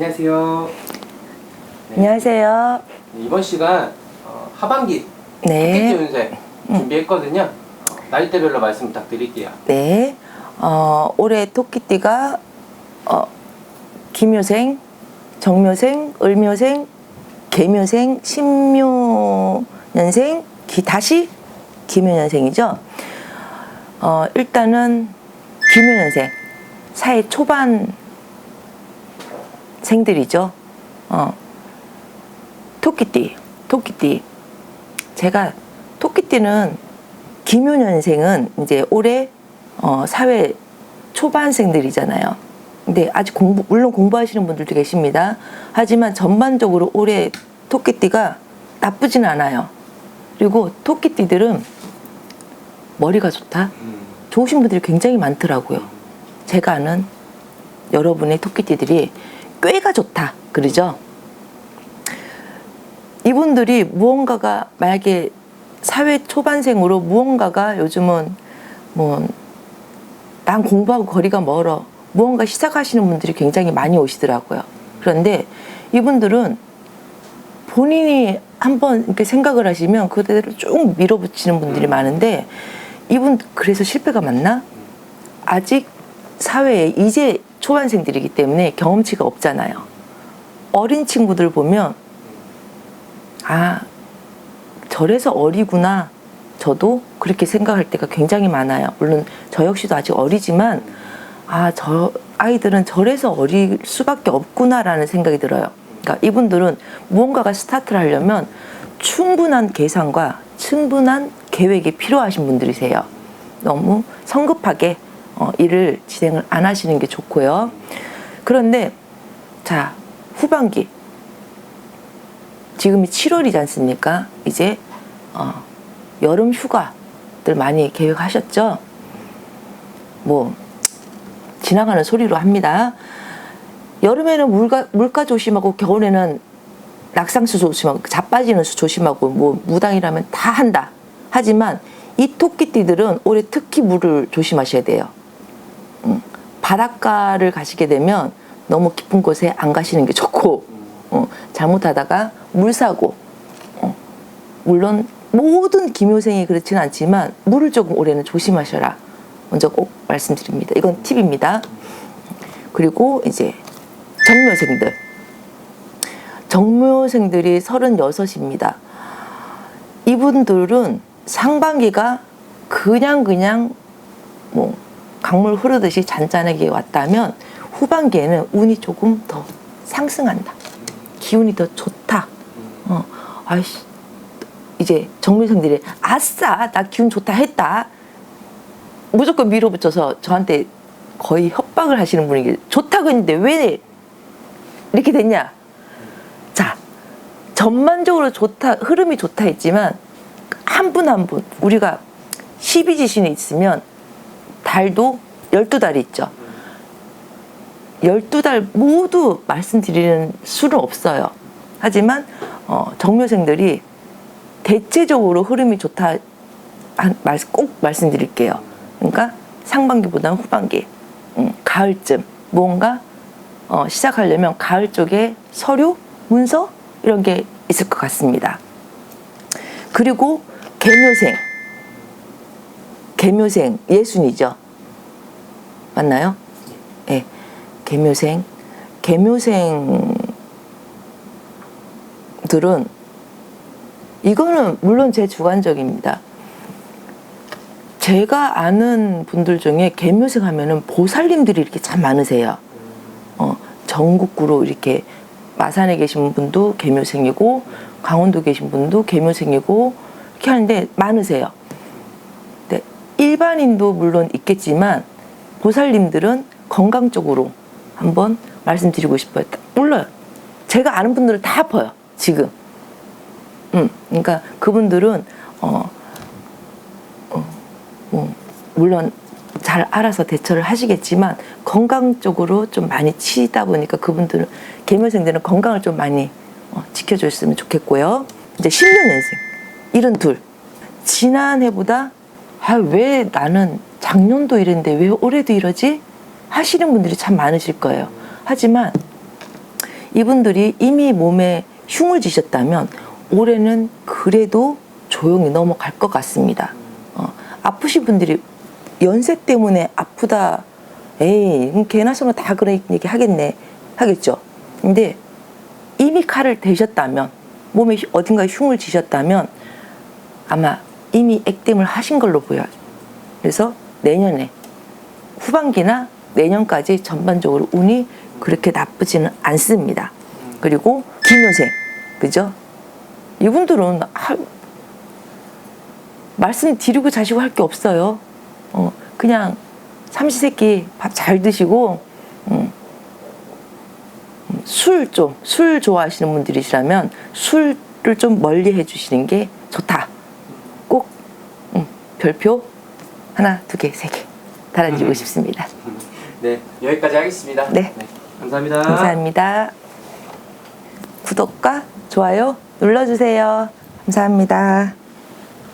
안녕하세요. 네. 안녕하세요. 네, 이번 시간 어, 하반기 네. 토끼띠 운세 준비했거든요. 어, 나이대별로 말씀 부탁드릴게요. 네. 어, 올해 토끼띠가 어, 김묘생, 정묘생, 을묘생, 개묘생, 신묘년생, 기, 다시 기묘년생이죠. 어, 일단은 기묘년생, 사회 초반 생들이죠. 어, 토끼띠, 토끼띠. 제가 토끼띠는 기묘년생은 이제 올해 어, 사회 초반생들이잖아요. 근데 아직 공부 물론 공부하시는 분들도 계십니다. 하지만 전반적으로 올해 토끼띠가 나쁘진 않아요. 그리고 토끼띠들은 머리가 좋다. 음, 좋으신 분들이 굉장히 많더라고요. 제가 아는 여러분의 토끼띠들이 꾀가 좋다. 그러죠? 이분들이 무언가가 만약에 사회 초반생으로 무언가가 요즘은 뭐 난 공부하고 거리가 멀어 무언가 시작하시는 분들이 굉장히 많이 오시더라고요. 그런데 이분들은 본인이 한번 이렇게 생각을 하시면 그대로 쭉 밀어붙이는 분들이 많은데 이분 그래서 실패가 많나? 아직 사회에 이제 초반생들이기 때문에 경험치가 없잖아요. 어린 친구들 보면 아 저래서 어리구나. 저도 그렇게 생각할 때가 굉장히 많아요. 물론 저 역시도 아직 어리지만 아 저 아이들은 저래서 어릴 수밖에 없구나라는 생각이 들어요. 그러니까 이분들은 무언가가 스타트를 하려면 충분한 계산과 충분한 계획이 필요하신 분들이세요. 너무 성급하게 어, 일을 진행을 안 하시는 게 좋고요. 그런데 자 후반기 지금이 7월이지 않습니까? 이제 어, 여름 휴가들 많이 계획하셨죠? 뭐 지나가는 소리로 합니다. 여름에는 물가 물가 조심하고 겨울에는 낙상수 조심하고 자빠지는 수 조심하고 뭐 무당이라면 다 한다. 하지만 이 토끼띠들은 올해 특히 물을 조심하셔야 돼요. 음, 바닷가를 가시게 되면 너무 깊은 곳에 안 가시는 게 좋고 어, 잘못하다가 물 사고 어, 물론 모든 기묘생이 그렇지는 않지만 물을 조금 올해는 조심하셔라. 먼저 꼭 말씀드립니다. 이건 팁입니다. 그리고 이제 정묘생들. 정묘생들이 36입니다. 이분들은 상반기가 그냥 그냥 뭐 강물 흐르듯이 잔잔하게 왔다면 후반기에는 운이 조금 더 상승한다. 기운이 더 좋다. 어, 아이씨, 이제 정밀생들이 아싸, 나 기운 좋다 했다. 무조건 밀어붙여서 저한테 거의 협박을 하시는 분이 좋다고 했는데 왜 이렇게 됐냐? 자, 전반적으로 좋다, 흐름이 좋다 했지만 한 분 한 분, 우리가 12지신이 있으면 달도 12달이 있죠. 12달 모두 말씀드리는 수는 없어요. 하지만 어, 정묘생들이 대체적으로 흐름이 좋다 한, 말, 꼭 말씀드릴게요. 그러니까 상반기보다는 후반기, 음, 가을쯤 무언가 어, 시작하려면 가을 쪽에 서류, 문서 이런 게 있을 것 같습니다. 그리고 개묘생, 개묘생 예순이죠. 맞나요? 예. 개묘생, 개묘생들은 이거는 물론 제 주관적입니다. 제가 아는 분들 중에 개묘생 하면은 보살님들이 이렇게 참 많으세요. 어, 전국구로 이렇게 마산에 계신 분도 개묘생이고 강원도 계신 분도 개묘생이고 이렇게 하는데 많으세요. 네, 일반인도 물론 있겠지만 보살님들은 건강 쪽으로 한번 말씀드리고 싶어요. 몰라요. 제가 아는 분들은 다 아파요. 지금. 음, 그러니까 그분들은 어, 어, 뭐 물론 잘 알아서 대처를 하시겠지만 건강 쪽으로 좀 많이 치다 보니까 그분들은 개묘생들은 건강을 좀 많이 어, 지켜줬으면 좋겠고요. 이제 10년년생 일은 둘 지난해보다 아, 왜 나는 작년도 이랬는데 왜 올해도 이러지? 하시는 분들이 참 많으실 거예요. 하지만 이분들이 이미 몸에 흉을 지셨다면 올해는 그래도 조용히 넘어갈 것 같습니다. 어, 아프신 분들이 연세 때문에 아프다. 에이, 개나 소나 다 그런 얘기 하겠네. 하겠죠. 근데 이미 칼을 대셨다면, 몸에 흉- 어딘가에 흉을 지셨다면 아마 이미 액땜을 하신 걸로 보여요. 그래서 내년에 후반기나 내년까지 전반적으로 운이 그렇게 나쁘지는 않습니다. 그리고 김효생, 그죠? 이분들은 하, 말씀 드리고 자시고 할 게 없어요. 어, 그냥 삼시세끼 밥 잘 드시고 음, 술 좀, 술 좋아하시는 분들이시라면 술을 좀 멀리 해주시는 게 좋다. 꼭 음, 별표 하나, 두 개, 세 개 달아주고 싶습니다. 네, 여기까지 하겠습니다. 네. 감사합니다. 감사합니다. 구독과 좋아요 눌러주세요. 감사합니다.